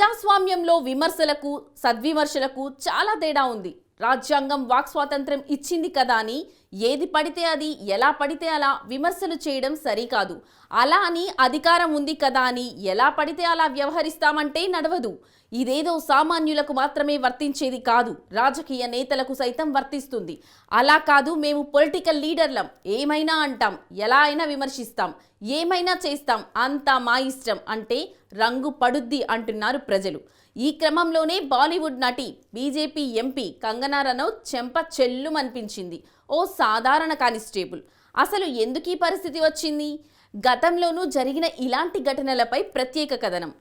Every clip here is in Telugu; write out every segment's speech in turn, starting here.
ప్రజాస్వామ్యంలో విమర్శలకు సద్విమర్శలకు చాలా తేడా ఉంది. రాజ్యాంగం వాక్ స్వాతంత్ర్యం ఇచ్చింది కదా అని ఏది పడితే అది ఎలా పడితే అలా విమర్శలు చేయడం సరికాదు. అలా అని అధికారం ఉంది కదా అని ఎలా పడితే అలా వ్యవహరిస్తామంటే నడవదు. ఇదేదో సామాన్యులకు మాత్రమే వర్తించేది కాదు. రాజకీయ నేతలకు సైతం వర్తిస్తుంది. అలా కాదు మేము పొలిటికల్ లీడర్లం. ఏమైనా అంటాం. ఎలా అయినా విమర్శిస్తాం. ఏమైనా చేస్తాం. అంతా మా ఇష్టం అంటే రంగు పడుద్ది అంటున్నారు ప్రజలు. ఈ క్రమంలోనే బాలీవుడ్ నటి బీజేపీ ఎంపీ కంగనా రనౌత్ చెంప చెల్లుమనిపించింది. ఓ సాధారణ కానిస్టేబుల్. అసలు ఎందుకు ఈ పరిస్థితి వచ్చింది? గతంలోనూ జరిగిన ఇలాంటి ఘటనలపై ప్రత్యేక కథనం.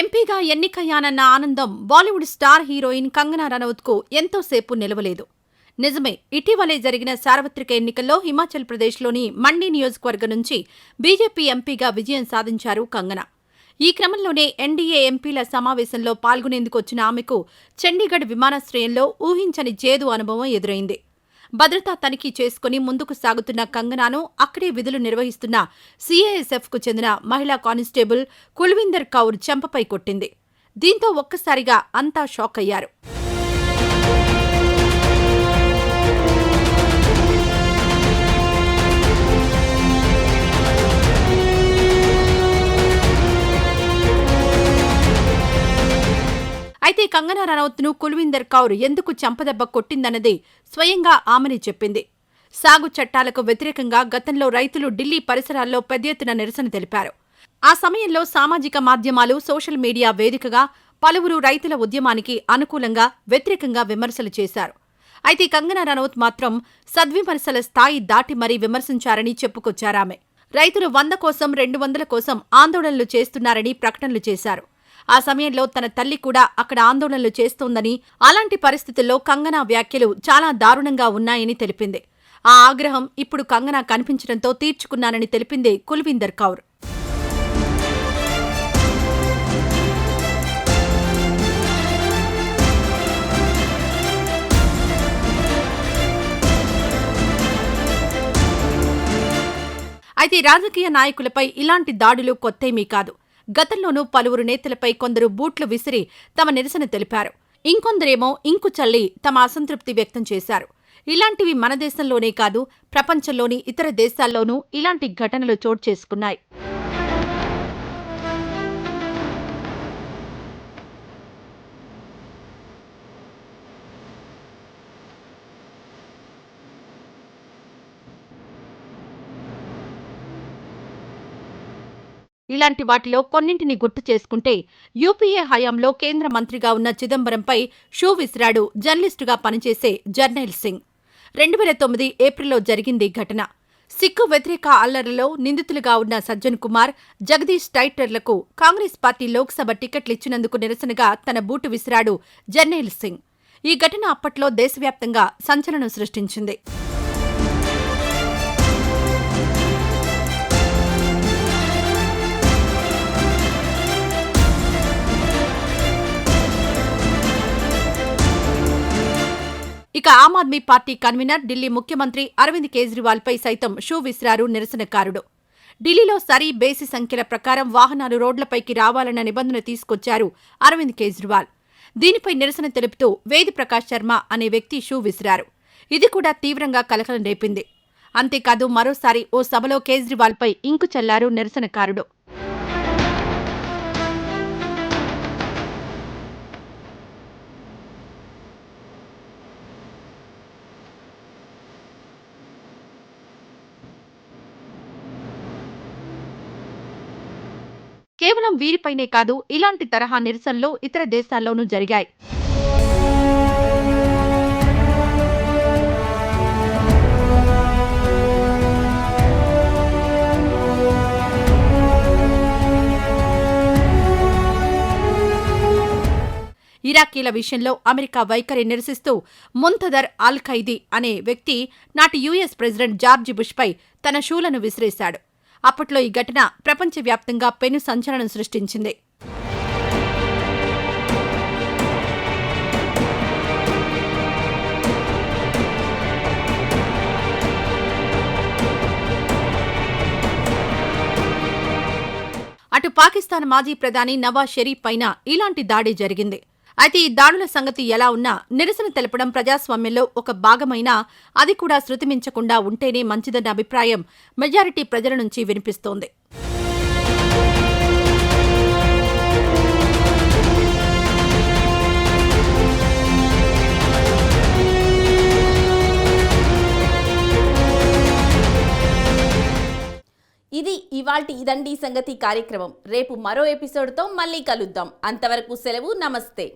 ఎంపీగా ఎన్నికయ్యానన్న ఆనందం బాలీవుడ్ స్టార్ హీరోయిన్ కంగనా రనౌత్కు ఎంతోసేపు నిలవలేదు. నిజమే ఇటీవలే జరిగిన సార్వత్రిక ఎన్నికల్లో హిమాచల్ ప్రదేశ్లోని మండి నియోజకవర్గం నుంచి బీజేపీ ఎంపీగా విజయం సాధించారు కంగనా. ఈ క్రమంలోనే ఎన్డీఏ ఎంపీల సమావేశంలో పాల్గొనేందుకు వచ్చిన ఆమెకు చండీగఢ్ విమానాశ్రయంలో ఊహించని చేదు అనుభవం ఎదురైంది. భద్రతా తనిఖీ చేసుకుని ముందుకు సాగుతున్న కంగనాను అక్కడే విధులు నిర్వహిస్తున్న సీఏఎస్ఎఫ్కు చెందిన మహిళా కానిస్టేబుల్ కుల్విందర్ కౌర్ చెంపపై కొట్టింది. దీంతో ఒక్కసారిగా అంతా షాక్ అయ్యారు. అయితే కంగనా రనౌత్ను కుల్విందర్ కౌర్ ఎందుకు చెంపదెబ్బ కొట్టిందన్నది స్వయంగా ఆమెనే చెప్పింది. సాగు చట్టాలకు వ్యతిరేకంగా గతంలో రైతులు ఢిల్లీ పరిసరాల్లో పెద్ద ఎత్తున నిరసన తెలిపారు. ఆ సమయంలో సామాజిక మాధ్యమాలు సోషల్ మీడియా వేదికగా పలువురు రైతుల ఉద్యమానికి అనుకూలంగా వ్యతిరేకంగా విమర్శలు చేశారు. అయితే కంగనా రనౌత్ మాత్రం సద్విమర్శల స్థాయి దాటి మరీ విమర్శించారని చెప్పుకొచ్చారామె. రైతులు వంద కోసం రెండు వందల కోసం ఆందోళనలు చేస్తున్నారని ప్రకటనలు చేశారు. ఆ సమయంలో తన తల్లి కూడా అక్కడ ఆందోళనలు చేస్తోందని అలాంటి పరిస్థితుల్లో కంగనా వ్యాఖ్యలు చాలా దారుణంగా ఉన్నాయని తెలిపింది. ఆ ఆగ్రహం ఇప్పుడు కంగనా కనిపించడంతో తీర్చుకున్నానని తెలిపింది కుల్విందర్ కౌర్. అయితే రాజకీయ నాయకులపై ఇలాంటి దాడులు కొత్తేమీ కాదు. గతంలోనూ పలువురు నేతలపై కొందరు బూట్లు విసిరి తమ నిరసన తెలిపారు. ఇంకొందరేమో ఇంకు చల్లి తమ అసంతృప్తి వ్యక్తం చేశారు. ఇలాంటివి మన దేశంలోనే కాదు ప్రపంచంలోని ఇతర దేశాల్లోనూ ఇలాంటి ఘటనలు చోటు చేసుకున్నాయి. ఇలాంటి వాటిలో కొన్నింటిని గుర్తు చేసుకుంటే యూపీఏ హయాంలో కేంద్ర మంత్రిగా ఉన్న చిదంబరంపై షూ విసిరాడు జర్నలిస్టుగా పనిచేసే జర్నైల్ సింగ్. రెండు వేల తొమ్మిది ఏప్రిల్లో జరిగింది ఈ ఘటన. సిక్కు వ్యతిరేక అల్లర్లలో నిందితులుగా ఉన్న సజ్జన్ కుమార్ జగదీష్ టైటర్లకు కాంగ్రెస్ పార్టీ లోక్సభ టికెట్లిచ్చినందుకు నిరసనగా తన బూటు విసిరాడు జర్నైల్ సింగ్. ఈ ఘటన అప్పట్లో దేశవ్యాప్తంగా సంచలనం సృష్టించింది. ఇక ఆమ్ ఆద్మీ పార్టీ కన్వీనర్ ఢిల్లీ ముఖ్యమంత్రి అరవింద్ కేజ్రీవాల్పై సైతం షూ విసిరారు నిరసనకారుడు. ఢిల్లీలో సరి బేసి సంఖ్యల ప్రకారం వాహనాలు రోడ్లపైకి రావాలన్న నిబంధన తీసుకొచ్చారు అరవింద్ కేజ్రీవాల్. దీనిపై నిరసన తెలుపుతూ వేది ప్రకాష్ శర్మ అనే వ్యక్తి షూ విసిరారు. ఇది కూడా తీవ్రంగా కలకలం రేపింది. అంతేకాదు మరోసారి ఓ సభలో కేజ్రీవాల్పై ఇంకు చల్లారు నిరసనకారుడు. కేవలం వీరిపైనే కాదు ఇలాంటి తరహా నిరసనలు ఇతర దేశాల్లోనూ జరిగాయి. ఇరాకీల విషయంలో అమెరికా వైఖరి నిరసిస్తూ ముంతదర్ అల్ ఖైదీ అనే వ్యక్తి నాటి యుఎస్ ప్రెసిడెంట్ జార్జి బుష్పై తన షూలను విసిరేశాడు. అప్పట్లో ఈ ఘటన ప్రపంచవ్యాప్తంగా పెను సంచలనం సృష్టించింది. అటు పాకిస్తాన్ మాజీ ప్రధాని నవాజ్ షరీఫ్ పైన ఇలాంటి దాడి జరిగింది. అయితే ఈ దాడుల సంగతి ఎలా ఉన్నా నిరసన తెలపడం ప్రజాస్వామ్యంలో ఒక భాగమైనా అది కూడా శృతిమించకుండా ఉంటేనే మంచిదన్న అభిప్రాయం మెజారిటీ ప్రజల నుంచి వినిపిస్తోంది. ఇది ఇవాల్టి ఇదండి సంగతి కార్యక్రమం. రేపు మరో ఎపిసోడ్తో మళ్ళీ కలుద్దాం. అంతవరకు సెలవు నమస్తే.